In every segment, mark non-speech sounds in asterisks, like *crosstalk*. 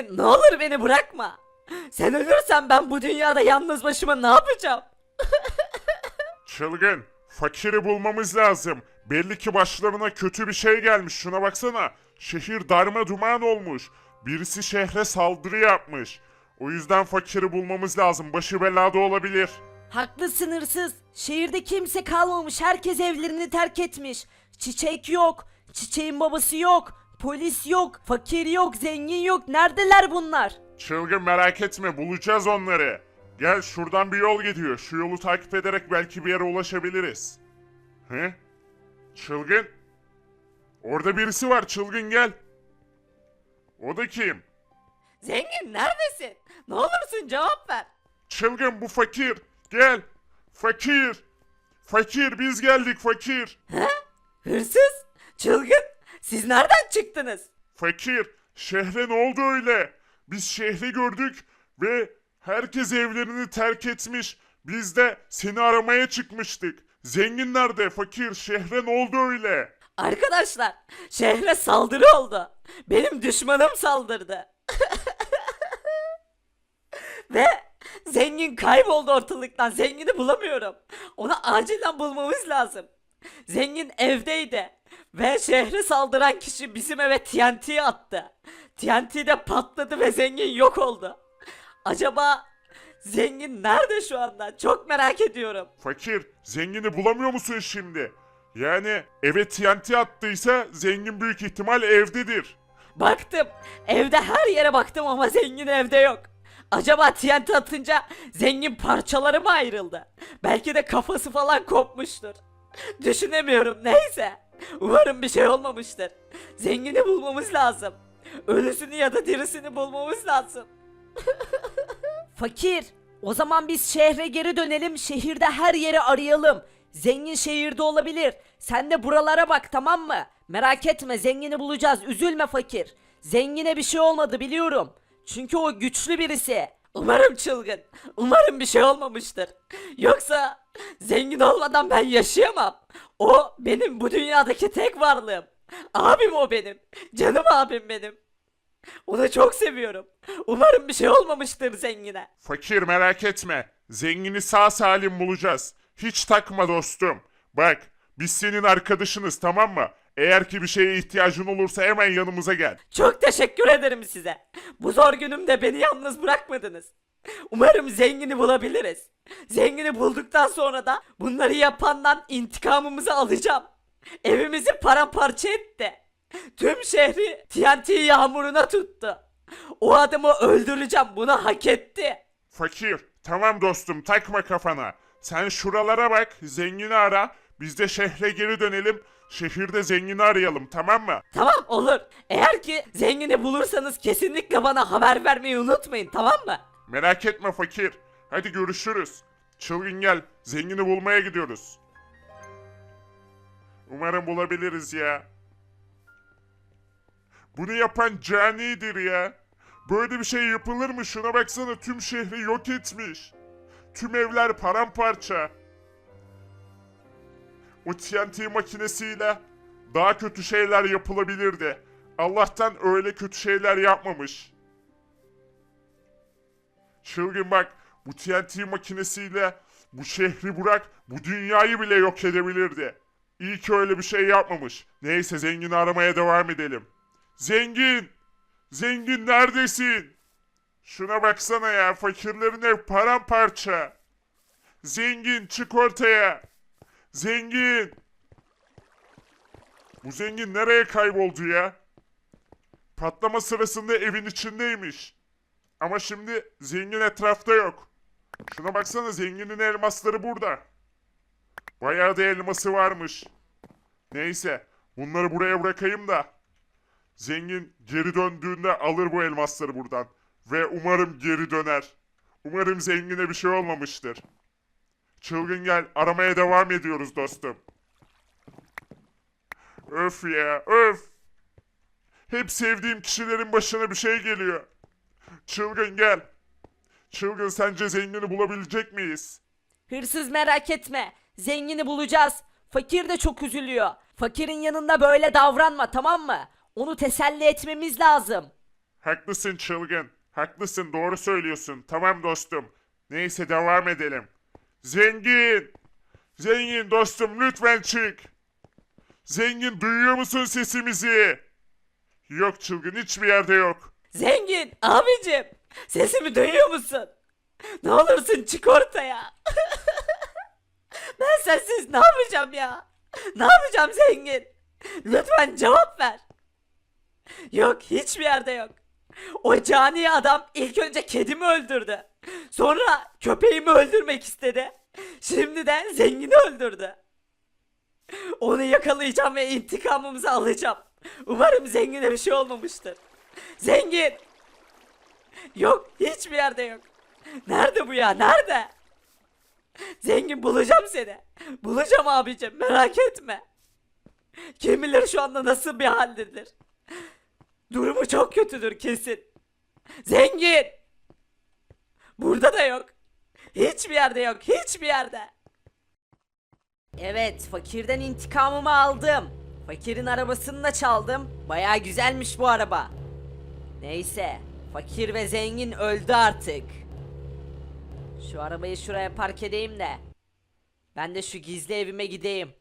Zengin ne olur beni bırakma. Sen ölürsen ben bu dünyada yalnız başıma ne yapacağım? Çılgın, fakiri bulmamız lazım. Belli ki başlarına kötü bir şey gelmiş. Şuna baksana. Şehir darma duman olmuş. Birisi şehre saldırı yapmış. O yüzden fakiri bulmamız lazım. Başı belada olabilir. Haklısın hırsız. Şehirde kimse kalmamış. Herkes evlerini terk etmiş. Çiçek yok. Çiçeğin babası yok. Polis yok. Fakir yok. Zengin yok. Neredeler bunlar? Çılgın merak etme bulacağız onları. Gel şuradan bir yol gidiyor. Şu yolu takip ederek belki bir yere ulaşabiliriz. He? Çılgın? Orada birisi var çılgın gel. O da kim? Zengin neredesin? Ne olursun cevap ver. Çılgın bu fakir. Gel. Fakir. Fakir biz geldik fakir. He? Hırsız? Çılgın? Siz nereden çıktınız? Fakir. Şehre ne oldu öyle? Biz şehri gördük ve herkes evlerini terk etmiş. Biz de seni aramaya çıkmıştık. Zengin nerede? Fakir. Şehre ne oldu öyle? Arkadaşlar şehre saldırı oldu. Benim düşmanım saldırdı. *laughs* Ve zengin kayboldu ortalıktan. Zengini bulamıyorum. Onu acilen bulmamız lazım. *laughs* Zengin evdeydi. Ve şehre saldıran kişi bizim eve TNT attı. TNT de patladı ve zengin yok oldu. Acaba zengin nerede şu anda? Çok merak ediyorum. Fakir. Zengini bulamıyor musun şimdi? Yani eve TNT attıysa zengin büyük ihtimal evdedir. Baktım. Evde her yere baktım ama zengin evde yok. Acaba TNT atınca zengin parçaları mı ayrıldı? Belki de kafası falan kopmuştur. *laughs* Düşünemiyorum neyse. Umarım bir şey olmamıştır. Zengini bulmamız lazım. Ölüsünü ya da dirisini bulmamız lazım. *laughs* Fakir, o zaman biz şehre geri dönelim, şehirde her yeri arayalım. Zengin şehirde olabilir. Sen de buralara bak tamam mı? Merak etme zengini bulacağız. Üzülme fakir. Zengine bir şey olmadı biliyorum. Çünkü o güçlü birisi. Umarım çılgın. Umarım bir şey olmamıştır. Yoksa zengin olmadan ben yaşayamam. O benim bu dünyadaki tek varlığım. Abim o benim. Canım abim benim. Onu çok seviyorum. Umarım bir şey olmamıştır zengine. Fakir merak etme. Zengini sağ salim bulacağız. Hiç takma dostum. Bak biz senin arkadaşınız tamam mı? Eğer ki bir şeye ihtiyacın olursa hemen yanımıza gel. Çok teşekkür ederim size. Bu zor günümde beni yalnız bırakmadınız. Umarım zengini bulabiliriz. Zengini bulduktan sonra da bunları yapandan intikamımızı alacağım. Evimizi paramparça etti. Tüm şehri TNT yağmuruna tuttu. O adamı öldüreceğim bunu hak etti. Fakir tamam dostum takma kafana. Sen şuralara bak zengini ara. Biz de şehre geri dönelim. Şehirde zengini arayalım tamam mı? Tamam olur. Eğer ki zengini bulursanız kesinlikle bana haber vermeyi unutmayın tamam mı? Merak etme fakir. Hadi görüşürüz. Çılgın gel. Zengini bulmaya gidiyoruz. Umarım bulabiliriz ya. Bunu yapan canidir ya. Böyle bir şey yapılır mı? Şuna baksana tüm şehri yok etmiş. Tüm evler paramparça. O TNT makinesiyle daha kötü şeyler yapılabilirdi. Allah'tan öyle kötü şeyler yapmamış. Çılgın bak bu TNT makinesiyle bu şehri bırak bu dünyayı bile yok edebilirdi. İyi ki öyle bir şey yapmamış. Neyse zengini aramaya devam edelim. Zengin! Zengin neredesin? Şuna baksana ya fakirlerin ev paramparça. Zengin çık ortaya. Zengin! Bu zengin nereye kayboldu ya? Patlama sırasında evin içindeymiş. Ama şimdi zengin etrafta yok. Şuna baksana zenginin elmasları burada. Bayağı da elması varmış. Neyse bunları buraya bırakayım da. Zengin geri döndüğünde alır bu elmasları buradan. Ve umarım geri döner. Umarım zengine bir şey olmamıştır. Çılgın gel aramaya devam ediyoruz dostum. Öf ya öf. Hep sevdiğim kişilerin başına bir şey geliyor. Çılgın gel. Çılgın sence zengini bulabilecek miyiz? Hırsız merak etme. Zengini bulacağız. Fakir de çok üzülüyor. Fakirin yanında böyle davranma tamam mı? Onu teselli etmemiz lazım. Haklısın çılgın. Haklısın doğru söylüyorsun. Tamam dostum. Neyse devam edelim. Zengin. Zengin dostum lütfen çık. Zengin duyuyor musun sesimizi? Yok çılgın hiçbir yerde yok. Zengin abicim sesimi duyuyor musun? Ne olursun çık ortaya. ben sensiz ne yapacağım ya? Ne yapacağım zengin? Lütfen cevap ver. Yok hiçbir yerde yok. O cani adam ilk önce kedimi öldürdü. Sonra köpeğimi öldürmek istedi. Şimdi de zengini öldürdü. Onu yakalayacağım ve intikamımızı alacağım. Umarım zengine bir şey olmamıştır. Zengin! Yok hiçbir yerde yok. Nerede bu ya nerede? Zengin bulacağım seni. Bulacağım abicim merak etme. Kim bilir şu anda nasıl bir haldedir. Durumu çok kötüdür kesin. Zengin! Burada da yok. Hiçbir yerde yok hiçbir yerde. Evet, fakirden intikamımı aldım. Fakirin arabasını da çaldım. Baya güzelmiş bu araba. Neyse, fakir ve zengin öldü artık. Şu arabayı şuraya park edeyim de. Ben de şu gizli evime gideyim.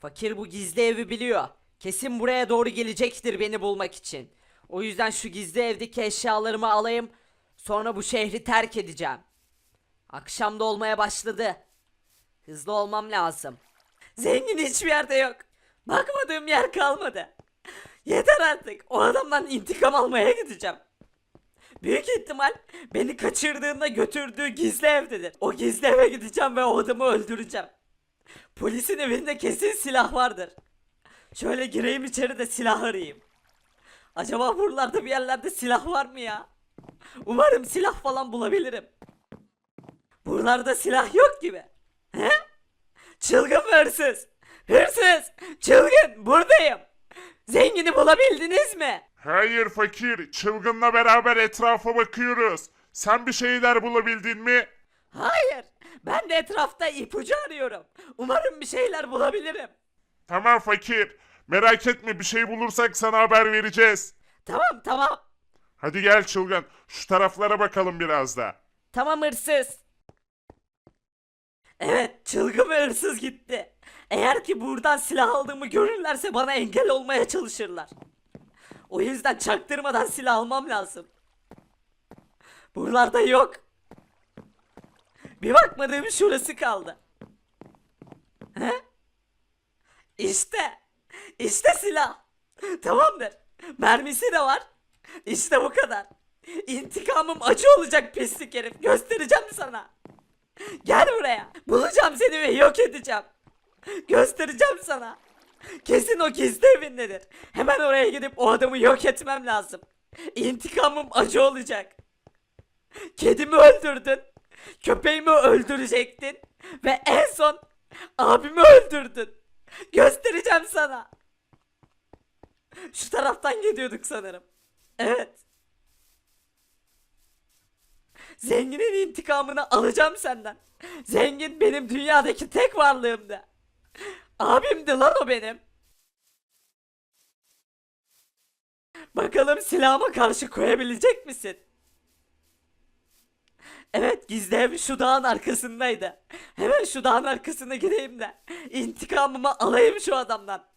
Fakir bu gizli evi biliyor. Kesin buraya doğru gelecektir beni bulmak için. O yüzden şu gizli evdeki eşyalarımı alayım. Sonra bu şehri terk edeceğim. Akşam da olmaya başladı. Hızlı olmam lazım. Zengin hiçbir yerde yok. Bakmadığım yer kalmadı. Yeter artık. O adamdan intikam almaya gideceğim. Büyük ihtimal beni kaçırdığında götürdüğü gizli evdedir. O gizli eve gideceğim ve o adamı öldüreceğim. Polisin evinde kesin silah vardır. Şöyle gireyim içeri de silah arayayım. Acaba buralarda bir yerlerde silah var mı ya? Umarım silah falan bulabilirim. Buralarda silah yok gibi. He? Çılgın hırsız? Hırsız! Çılgın! Buradayım! Zengini bulabildiniz mi? Hayır fakir. Çılgınla beraber etrafa bakıyoruz. Sen bir şeyler bulabildin mi? Hayır! Ben de etrafta ipucu arıyorum. Umarım bir şeyler bulabilirim. Tamam fakir. Merak etme bir şey bulursak sana haber vereceğiz. Tamam tamam. Hadi gel çılgın. Şu taraflara bakalım biraz da. Tamam hırsız. Evet çılgın ve hırsız gitti. Eğer ki buradan silah aldığımı görürlerse bana engel olmaya çalışırlar. O yüzden çaktırmadan silah almam lazım. Buralarda yok. Bir bakmadığım şurası kaldı. He? İşte. İşte silah. Tamamdır. Mermisi de var. *laughs* İşte bu kadar. İntikamım acı olacak pislik herif. Göstereceğim sana. Gel buraya. Bulacağım seni ve yok edeceğim. Göstereceğim sana. Kesin o gizli evindedir. Hemen oraya gidip o adamı yok etmem lazım. İntikamım acı olacak. Kedimi öldürdün. Köpeğimi öldürecektin. Ve en son abimi öldürdün. Göstereceğim sana. Şu taraftan gidiyorduk sanırım. Evet. Zenginin intikamını alacağım senden. Zengin benim dünyadaki tek varlığımdı. Abimdi lan o benim. Bakalım silahıma karşı koyabilecek misin? Evet gizli ev şu dağın arkasındaydı. Hemen şu dağın arkasına gideyim de intikamımı alayım şu adamdan.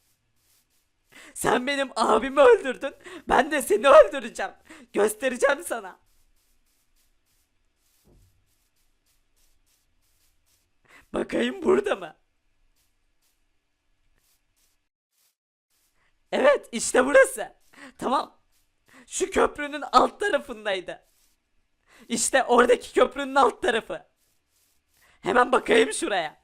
Sen benim abimi öldürdün. Ben de seni öldüreceğim. Göstereceğim sana. Bakayım burada mı? Evet işte burası. Tamam. Şu köprünün alt tarafındaydı. İşte oradaki köprünün alt tarafı. Hemen bakayım şuraya.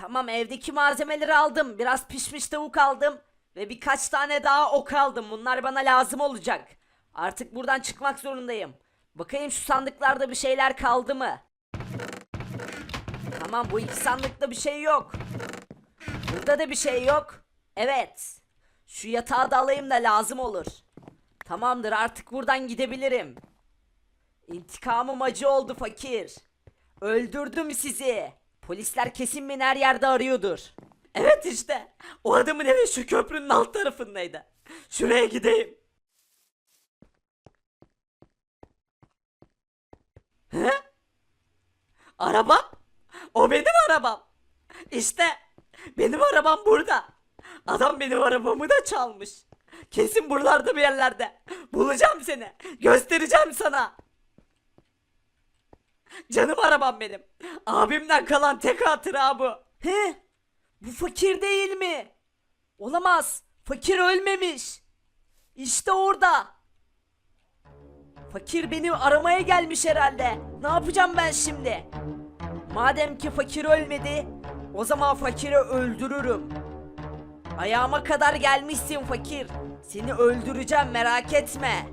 Tamam evdeki malzemeleri aldım. Biraz pişmiş tavuk aldım. Ve birkaç tane daha ok aldım. Bunlar bana lazım olacak. Artık buradan çıkmak zorundayım. Bakayım şu sandıklarda bir şeyler kaldı mı? Tamam bu iki sandıkta bir şey yok. Burada da bir şey yok. Evet. Şu yatağı da alayım da lazım olur. Tamamdır artık buradan gidebilirim. İntikamım acı oldu fakir. Öldürdüm sizi. Polisler kesin beni her yerde arıyordur. Evet işte. O adamın evi şu köprünün alt tarafındaydı. Şuraya gideyim. He? Arabam? O benim arabam. İşte benim arabam burada. Adam benim arabamı da çalmış. Kesin buralarda bir yerlerde. Bulacağım seni. Göstereceğim sana. *laughs* Canım arabam benim. Abimden kalan tek hatıra bu. He? Bu fakir değil mi? Olamaz. Fakir ölmemiş. İşte orada. Fakir beni aramaya gelmiş herhalde. Ne yapacağım ben şimdi? Madem ki fakir ölmedi, o zaman fakiri öldürürüm. Ayağıma kadar gelmişsin fakir. Seni öldüreceğim merak etme.